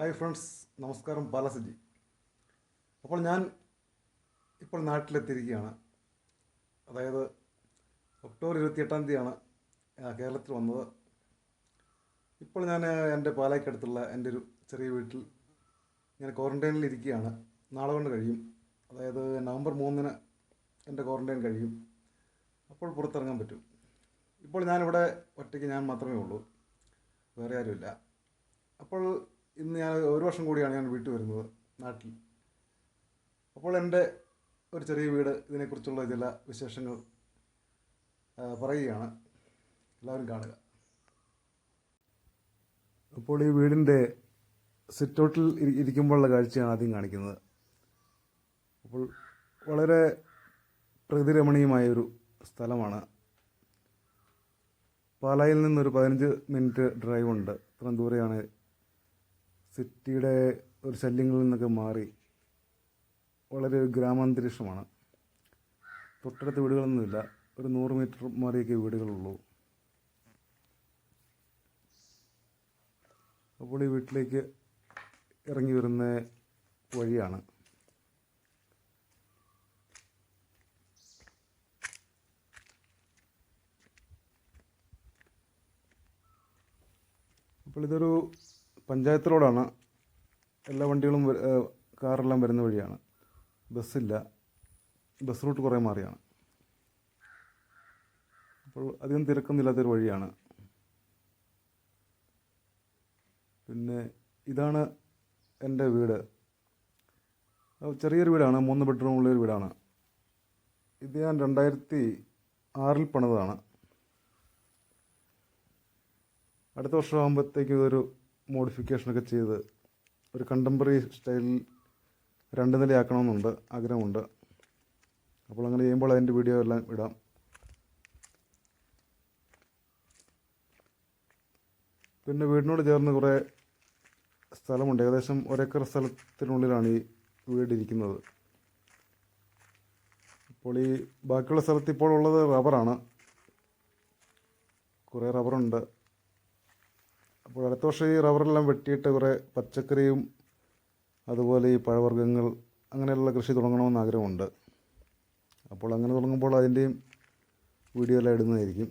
Hi friends നമസ്കാരം ബാലസജി. അപ്പോൾ ഞാൻ ഇപ്പോൾ നാട്ടിലെത്തിയിരിക്കുകയാണ്. അതായത് ഒക്ടോബർ ഇരുപത്തിയെട്ടാം തീയതിയാണ് കേരളത്തിൽ വന്നത്. ഇപ്പോൾ ഞാൻ എന്റെ പാലയ്ക്കടുത്തുള്ള എന്റെ ഒരു ചെറിയ വീട്ടിൽ ഞാൻ ക്വാറന്റൈനിൽ ഇരിക്കുകയാണ്. നാളെ കൊണ്ട് കഴിയും. അതായത് നവംബർ മൂന്നിന് എന്റെ ക്വാറന്റൈൻ കഴിയും. അപ്പോൾ പുറത്തിറങ്ങാൻ പറ്റും. ഇപ്പോൾ ഞാനിവിടെ ഒറ്റയ്ക്ക് ഞാൻ മാത്രമേ ഉള്ളൂ. വേറെ ആരുമില്ല. അപ്പോൾ ഇന്ന് ഞാൻ ഒരു വർഷം കൂടിയാണ് ഞാൻ വീട്ടിൽ വരുന്നത് നാട്ടിൽ. അപ്പോൾ എന്റെ ഒരു ചെറിയ വീട് ഇതിനെക്കുറിച്ചുള്ള ചില വിശേഷങ്ങൾ പറയുകയാണ്. എല്ലാവരും കാണുക. അപ്പോൾ ഈ വീടിന്റെ സിറ്റൗട്ടിൽ ഇരിക്കുമ്പോഴുള്ള കാഴ്ചയാണ് ആദ്യം കാണിക്കുന്നത്. അപ്പോൾ വളരെ പ്രകൃതിരമണീയമായ ഒരു സ്ഥലമാണ്. പാലായിൽ നിന്നൊരു പതിനഞ്ച് മിനിറ്റ് ഡ്രൈവ് ഉണ്ട് ഇത്രയും ദൂരെയാണ് സിറ്റിയുടെ ഒരു ശല്യങ്ങളിൽ നിന്നൊക്കെ മാറി. വളരെ ഗ്രാമാന്തരീക്ഷമാണ്. തൊട്ടടുത്ത് വീടുകളൊന്നുമില്ല. ഒരു നൂറ് മീറ്റർ മാറിയൊക്കെ വീടുകളുള്ളൂ. അപ്പോൾ ഈ വീട്ടിലേക്ക് ഇറങ്ങി വരുന്ന വഴിയാണ്. അപ്പോൾ ഇതൊരു പഞ്ചായത്ത് റോഡാണ്. എല്ലാ വണ്ടികളും കാറെല്ലാം വരുന്ന വഴിയാണ്. ബസ്സില്ല. ബസ് റൂട്ട് കുറേ മാറിയാണ്. അപ്പോൾ അധികം തിരക്കൊന്നുമില്ലാത്തൊരു വഴിയാണ്. പിന്നെ ഇതാണ് എന്റെ വീട്. ചെറിയൊരു വീടാണ്. മൂന്ന് ബെഡ്റൂമുള്ള ഒരു വീടാണ്. ഇത് ഞാൻ രണ്ടായിരത്തി ആറിൽ പണിതാണ് അടുത്ത വർഷമാകുമ്പോഴത്തേക്കും ഇതൊരു മോഡിഫിക്കേഷനൊക്കെ ചെയ്ത് ഒരു കണ്ടംപററി സ്റ്റൈലിൽ രണ്ട് നിലയാക്കണമെന്നുണ്ട് ആഗ്രഹമുണ്ട്. അപ്പോൾ അങ്ങനെ ചെയ്യുമ്പോൾ അതിന്റെ വീഡിയോ എല്ലാം ഇടാം. പിന്നെ വീടിനോട് ചേർന്ന് കുറേ സ്ഥലമുണ്ട്. ഏകദേശം ഒരേക്കർ സ്ഥലത്തിനുള്ളിലാണ് ഈ വീടിരിക്കുന്നത് അപ്പോൾ ഈ ബാക്കിയുള്ള സ്ഥലത്ത് ഇപ്പോൾ ഉള്ളത് റബ്ബറാണ് കുറേ റബ്ബറുണ്ട് അപ്പോൾ അടുത്ത വർഷം ഈ റബ്ബറെല്ലാം വെട്ടിയിട്ട് കുറേ പച്ചക്കറിയും അതുപോലെ ഈ പഴവർഗങ്ങൾ അങ്ങനെയുള്ള കൃഷി തുടങ്ങണമെന്ന് ആഗ്രഹമുണ്ട്. അപ്പോൾ അങ്ങനെ തുടങ്ങുമ്പോൾ അതിന്റെയും വീഡിയോ എല്ലാം ഇടുന്നതായിരിക്കും.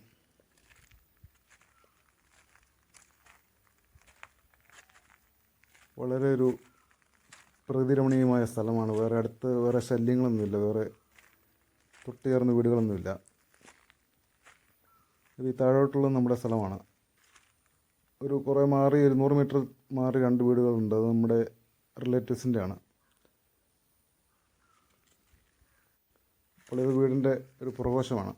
വളരെ ഒരു പ്രകൃതിരമണീയമായ സ്ഥലമാണ്. വേറെ അടുത്ത് വേറെ ശല്യങ്ങളൊന്നുമില്ല. വേറെ തൊട്ടുചേർന്ന വീടുകളൊന്നുമില്ല. ഇത് ഈ താഴോട്ടുള്ള നമ്മുടെ സ്ഥലമാണ്. ഒരു കുറേ മാറി ഇരുന്നൂറ് നൂറ് മീറ്റർ മാറി രണ്ട് വീടുകളുണ്ട്. അത് നമ്മുടെ റിലേറ്റീവ്സിന്റെ ആണ് അപ്പോൾ ഇത് വീടിന്റെ ഒരു പുറകോശമാണ്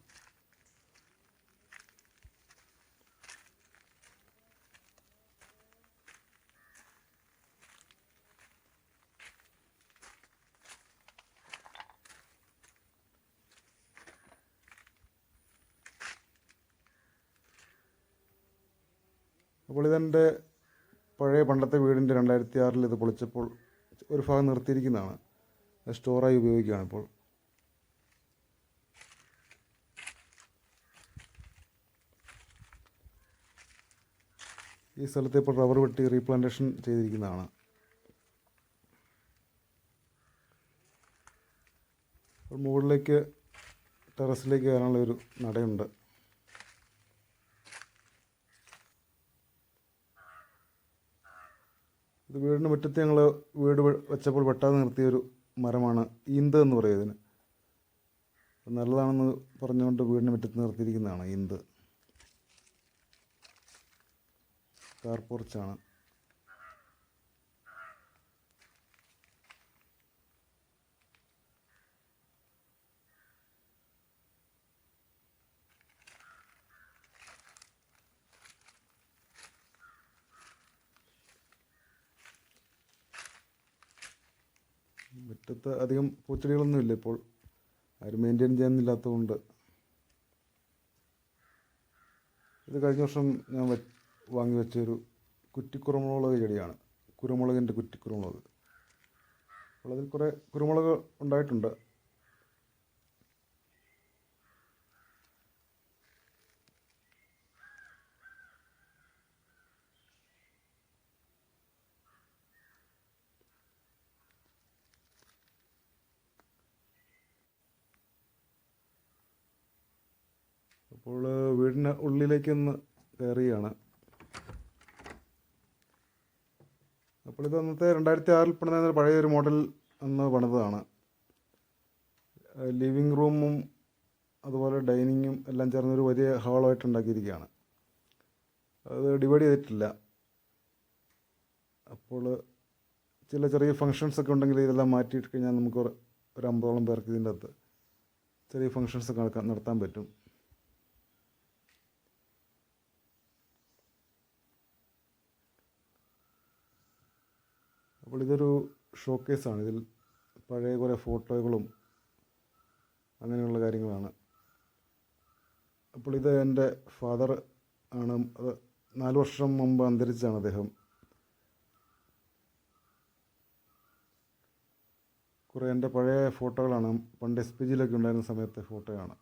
അപ്പോൾ ഇതെന്റെ പഴയ പണ്ടത്തെ വീടിന്റെ രണ്ടായിരത്തി ആറിൽ ഇത് പൊളിച്ചപ്പോൾ ഒരു ഭാഗം നിർത്തിയിരിക്കുന്നതാണ്. സ്റ്റോറായി ഉപയോഗിക്കുകയാണ് ഇപ്പോൾ. ഈ സ്ഥലത്ത് ഇപ്പോൾ റബ്ബർ വെട്ടി റീപ്ലാന്റേഷൻ ചെയ്തിരിക്കുന്നതാണ്. മുകളിലേക്ക് ടെറസിലേക്ക് കയറാനുള്ള ഒരു നടയുണ്ട്. ഇത് വീടിന് മുറ്റത്ത് ഞങ്ങൾ വീട് വെച്ചപ്പോൾ വെട്ടാതെ നിർത്തിയൊരു മരമാണ് ഈന്ത് എന്ന് പറയുന്നതിന് നല്ലതാണെന്ന് പറഞ്ഞുകൊണ്ട് വീടിന് മുറ്റത്ത് നിർത്തിയിരിക്കുന്നതാണ് ഈന്ത് കാർ മുറ്റത്ത് അധികം പൂച്ചെടികളൊന്നും ഇല്ല ഇപ്പോൾ. ആരും മെയിന്റെയിൻ ചെയ്യുന്നില്ലാത്തതുകൊണ്ട്. ഇത് കഴിഞ്ഞ വർഷം ഞാൻ വാങ്ങി വെച്ചൊരു കുറ്റിക്കുറമുളക് ചെടിയാണ്. കുരുമുളകിന്റെ കുറ്റിക്കുരുമുളക് അപ്പോൾ അതിൽ കുറേ കുരുമുളക് ഉണ്ടായിട്ടുണ്ട്. അപ്പോൾ വീടിന് ഉള്ളിലേക്കൊന്ന് കയറിയാണ്. അപ്പോൾ ഇത് അന്നത്തെ രണ്ടായിരത്തി ആറിൽ പണിത പഴയൊരു മോഡൽ അന്ന് പണിതാണ് ലിവിങ് റൂമും അതുപോലെ ഡൈനിങ്ങും എല്ലാം ചേർന്നൊരു വലിയ ഹാളായിട്ട് ഉണ്ടാക്കിയിരിക്കുകയാണ്. അത് ഡിവൈഡ് ചെയ്തിട്ടില്ല. അപ്പോൾ ചില ചെറിയ ഫങ്ഷൻസ് ഒക്കെ ഉണ്ടെങ്കിൽ ഇതെല്ലാം മാറ്റിയിട്ട് കഴിഞ്ഞാൽ നമുക്ക് ഒരു- അമ്പതോളം പേർക്ക് ഇതിന്റെ അകത്ത് ചെറിയ ഫങ്ഷൻസ് ഒക്കെ നടക്കാൻ നടത്താൻ പറ്റും. അപ്പോൾ ഇതൊരു ഷോ കേസാണ് ഇതിൽ പഴയ കുറേ ഫോട്ടോകളും അങ്ങനെയുള്ള കാര്യങ്ങളാണ്. അപ്പോൾ ഇത് എന്റെ ഫാദർ ആണ്. അത് നാല് വർഷം മുമ്പ് അന്തരിച്ചാണ് അദ്ദേഹം. കുറേ എന്റെ പഴയ ഫോട്ടോകളാണ്. പണ്ട് എസ് പി ജിയിലൊക്കെ ഉണ്ടായിരുന്ന സമയത്തെ ഫോട്ടോയാണ്.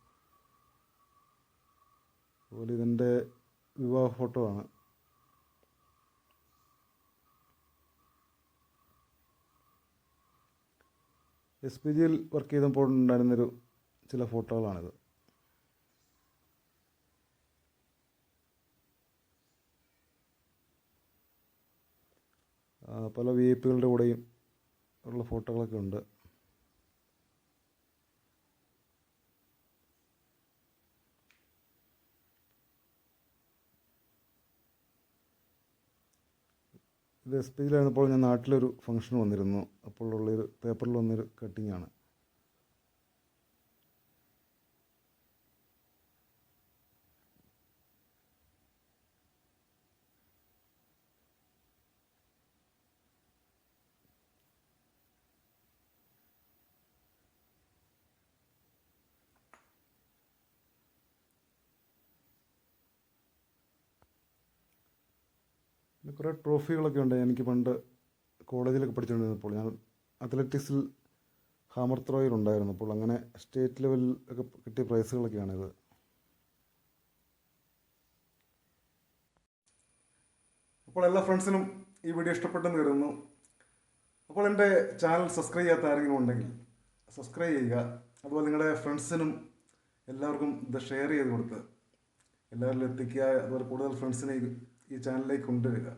അതുപോലെ ഇതെന്റെ വിവാഹ ഫോട്ടോ ആണ് എസ് പി ജിയിൽ വർക്ക് ചെയ്തപ്പോൾ ഉണ്ടായിരുന്നൊരു ചില ഫോട്ടോകളാണിത്. പല വി ഐ പികളുടെ കൂടെയും ഉള്ള ഫോട്ടോകളൊക്കെ ഉണ്ട്. ഇത് എസ് പിയിലാണ് ഇപ്പോൾ ഞാൻ നാട്ടിലൊരു ഫംഗ്ഷൻ വന്നിരുന്നു. അപ്പോൾ ഉള്ളൊരു പേപ്പറിൽ വന്നൊരു കട്ടിങ് പിന്നെ കുറേ ട്രോഫികളൊക്കെ ഉണ്ട്. എനിക്ക് പണ്ട് കോളേജിലൊക്കെ പഠിച്ചുകൊണ്ടിരുന്നപ്പോൾ ഞാൻ അത്ലറ്റിക്സിൽ ഹാമർ ത്രോയിൽ ഉണ്ടായിരുന്നു അപ്പോൾ അങ്ങനെ സ്റ്റേറ്റ് ലെവലിൽ ഒക്കെ കിട്ടിയ പ്രൈസുകളൊക്കെയാണിത് അപ്പോൾ എല്ലാ ഫ്രണ്ട്സിനും ഈ വീഡിയോ ഇഷ്ടപ്പെട്ടെന്ന് കരുതുന്നു. അപ്പോൾ എന്റെ ചാനൽ സബ്സ്ക്രൈബ് ചെയ്യാത്ത ആരെങ്കിലും ഉണ്ടെങ്കിൽ സബ്സ്ക്രൈബ് ചെയ്യുക. അതുപോലെ നിങ്ങളുടെ ഫ്രണ്ട്സിനും എല്ലാവർക്കും ഇത് ഷെയർ ചെയ്ത് കൊടുത്ത് എല്ലാവരിലും എത്തിക്കുക. അതുപോലെ കൂടുതൽ ഫ്രണ്ട്സിനെ ഈ ചാനലിലേക്ക് കൊണ്ടുവരിക.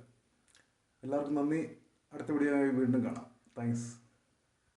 എല്ലാവർക്കും നന്ദി. അടുത്ത വീഡിയോ വീണ്ടും കാണാം. താങ്ക്സ്